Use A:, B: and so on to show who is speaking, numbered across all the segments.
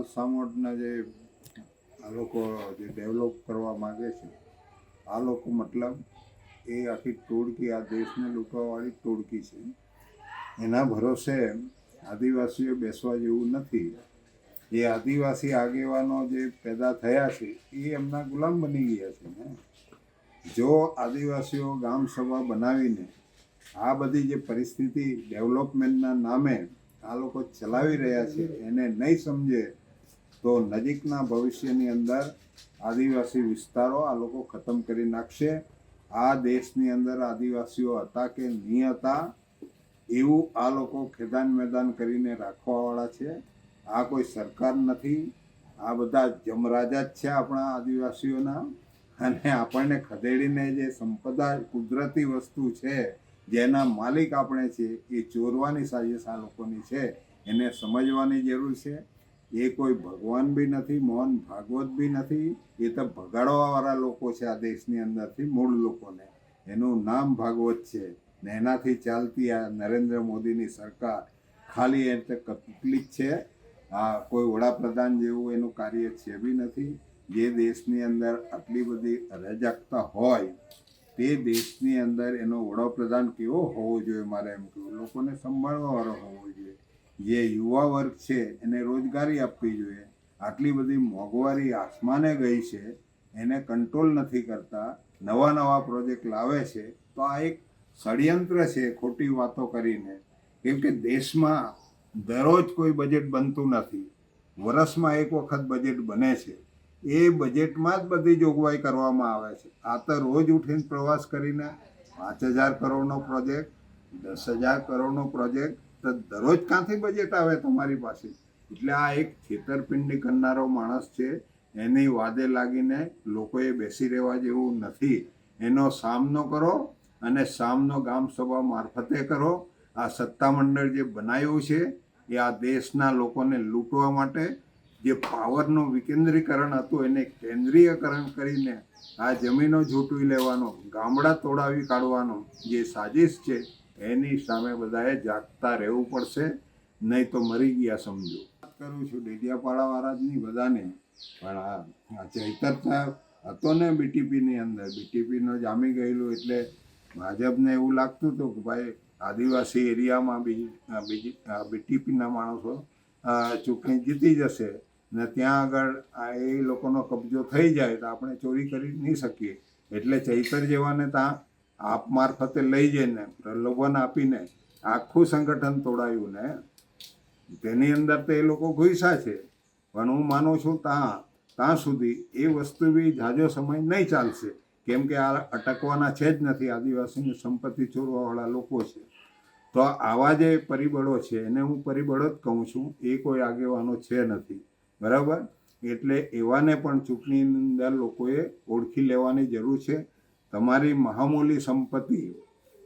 A: પાલ સામોડના જે આ લોકો જે ડેવલપ કરવા માગે છે, આ લોકો મતલબ એ આખી ટોળકી, આ દેશને લૂંટવાવાળી ટોળકી છે. એના ભરોસે આદિવાસીઓ બેસવા જેવું નથી. એ આદિવાસી આગેવાનો જે પેદા થયા છે, એ એમના ગુલામ બની ગયા છે ને. જો આદિવાસીઓ ગામ સભા બનાવીને આ બધી જે પરિસ્થિતિ ડેવલપમેન્ટના નામે આ લોકો ચલાવી રહ્યા છે, એને નહીં સમજે તો નજીકના ભવિષ્યની અંદર આદિવાસી વિસ્તારો આ લોકો ખતમ કરી નાખશે. આ દેશની અંદર આદિવાસીઓ હતા કે નહીં હતા, એવું આ લોકો ખેદાન મેદાન કરીને રાખવાવાળા છે. આ કોઈ સરકાર નથી. આ બધા જમરાજા જ છે આપણા આદિવાસીઓના. અને આપણને ખદેડીને જે સંપદા, કુદરતી વસ્તુ છે, જેના માલિક આપણે છે એ ચોરવાની સાજિશ આ લોકોની છે. એને સમજવાની જરૂર છે. એ કોઈ ભગવાન બી નથી મોહન ભાગવત બી નથી. એ તો ભગાડવાવાળા લોકો છે આ દેશની અંદરથી, મૂળ લોકોને. એનું નામ ભાગવત છે ને એનાથી ચાલતી આ નરેન્દ્ર મોદીની સરકાર ખાલી એ તો કટલી જ છે. આ કોઈ વડાપ્રધાન જેવું એનું કાર્ય છે બી નથી. જે દેશની અંદર આટલી બધી અરાજકતા હોય, તે દેશની અંદર એનો વડાપ્રધાન કેવો હોવો જોઈએ મારે એમ કહ્યું લોકોને સંભાળવાવાળો હોવો જે યુવા વર્ગ છે, એને રોજગારી આપવી જોઈએ. આટલી બધી મોંઘવારી આસમાને ગઈ છે, એને કંટ્રોલ નથી કરતા. નવા નવા પ્રોજેક્ટ લાવે છે. તો આ એક ષડયંત્ર છે, ખોટી વાતો કરીને. કેમ કે દેશમાં દરરોજ કોઈ બજેટ બનતું નથી. વર્ષમાં એક વખત બજેટ બને છે. એ બજેટમાં જ બધી જોગવાઈ કરવામાં આવે છે. આ તો રોજ ઉઠીને પ્રવાસ કરીને પાંચ હજાર કરોડનો પ્રોજેક્ટ, દસ હજાર કરોડનો પ્રોજેક્ટ તો દરરોજ ક્યાંથી બજેટ આવે તમારી પાસે? એટલે આ એક છેતરપિંડી કરનારો માણસ છે, એની વાદે લાગીને લોકોએ બેસી રહેવા જેવું નથી. એનો સામનો કરો અને સામનો ગામ સભા મારફતે કરો. આ સત્તામંડળ જે બનાવ્યું છે, એ આ દેશના લોકોને લૂંટવા માટે જે પાવરનું વિકેન્દ્રીકરણ હતું, એને કેન્દ્રીયકરણ કરીને આ જમીનો ઝૂંટવી લેવાનો, ગામડા તોડાવી કાઢવાનો જે સાજિશ છે એની સામે બધાએ જાગતા રહેવું પડશે, નહીં તો મરી ગયા સમજો. વાત કરું છું ડેડિયાપાડાવાળા જ નહીં બધાને, પણ આ ચૈતર સાહેબ હતો ને બીટીપીની અંદર, બીટીપીનો જામી ગયેલું એટલે ભાજપને એવું લાગતું હતું કે ભાઈ આદિવાસી એરિયામાં બીજી બીટીપીના માણસો ચૂંટણી જીતી જશે ને ત્યાં આગળ આ એ લોકોનો કબજો થઈ જાય તો આપણે ચોરી કરી નહીં શકીએ. એટલે ચૈતર જેવાને ત્યાં આપ મારફતે લઈ જઈને, પ્રલોભન આપીને, આખું સંગઠન તોડાયું ને તેની અંદર તો એ લોકો ઘુસા છે. પણ હું માનું છું ત્યાં ત્યાં સુધી એ વસ્તુ બી ઝાઝો સમય નહીં ચાલશે. કેમ કે આ અટકવાના છે જ નથી. આદિવાસીની સંપત્તિ ચોરવાવાળા લોકો છે. તો આવા જે પરિબળો છે, એને હું પરિબળો જ કહું છું, એ કોઈ આગેવાનો છે નથી. બરાબર? એટલે એવાને પણ ચૂંટણીની અંદર લોકોએ ઓળખી લેવાની જરૂર છે. તમારી મહામૂલી સંપત્તિ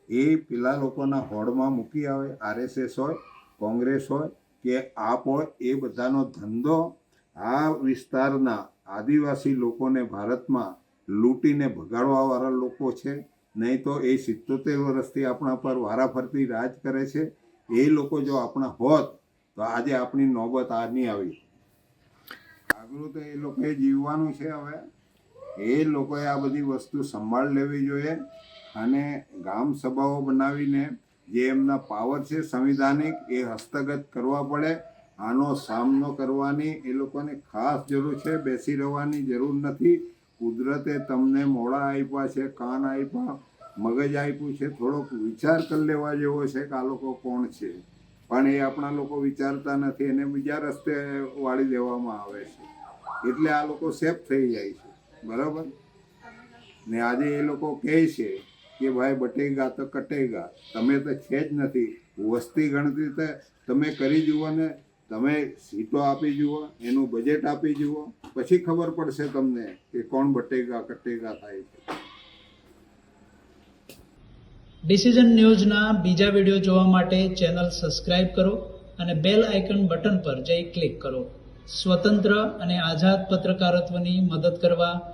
A: એ પેલા લોકોના હોડમાં મૂકી આવે, આરએસએસ હોય, કોંગ્રેસ હોય કે આપ હોય, એ બધાનો ધંધો આ વિસ્તારના આદિવાસી લોકોને ભારતમાં લૂંટીને ભગાડવાવાળા લોકો છે. નહીં તો એ સિત્તોતેર વર્ષથી આપણા પર વારાફરતી રાજ કરે છે. એ લોકો જો આપણા હોત તો આજે આપણી નોબત આ નહીં આવી. આગળ તો એ લોકોએ જીવવાનું છે હવે. એ લોકોએ આ બધી વસ્તુ સંભાળ લેવી જોઈએ અને ગામ સભાઓ બનાવીને જે એમના પાવર છે સંવિધાનિક એ હસ્તગત કરવા પડે. આનો સામનો કરવાની એ લોકોને ખાસ જરૂર છે. બેસી રહેવાની જરૂર નથી. કુદરતે તમને મોડા આપ્યા છે, કાન આપ્યા, મગજ આપ્યું છે, થોડોક વિચાર કરી લેવા જેવો છે કે આ લોકો કોણ છે. પણ એ આપણા લોકો વિચારતા નથી. એને બીજા રસ્તે વાળી દેવામાં આવે છે. એટલે આ લોકો સેફ થઈ જાય છે. બરાબર? ને આજે એ લોકો કહે છે કે ભાઈ બટેગા તો કટેગા. તમે તો છે જ નથી. વસ્તી ગણતરી તો તમે કરી જુઓ ને. તમે સીટો આપી જુઓ, એનું બજેટ આપી જુઓ. પછી ખબર પડશે તમને કે કોણ બટેગા, કટેગા થાય છે.
B: ડિસિઝન ન્યૂઝના બીજા વીડિયો જોવા માટે ચેનલ સબસ્ક્રાઇબ કરો અને બેલ આઇકન બટન પર જઈ ક્લિક કરો. સ્વતંત્ર અને આઝાદ પત્રકારત્વની મદદ કરવા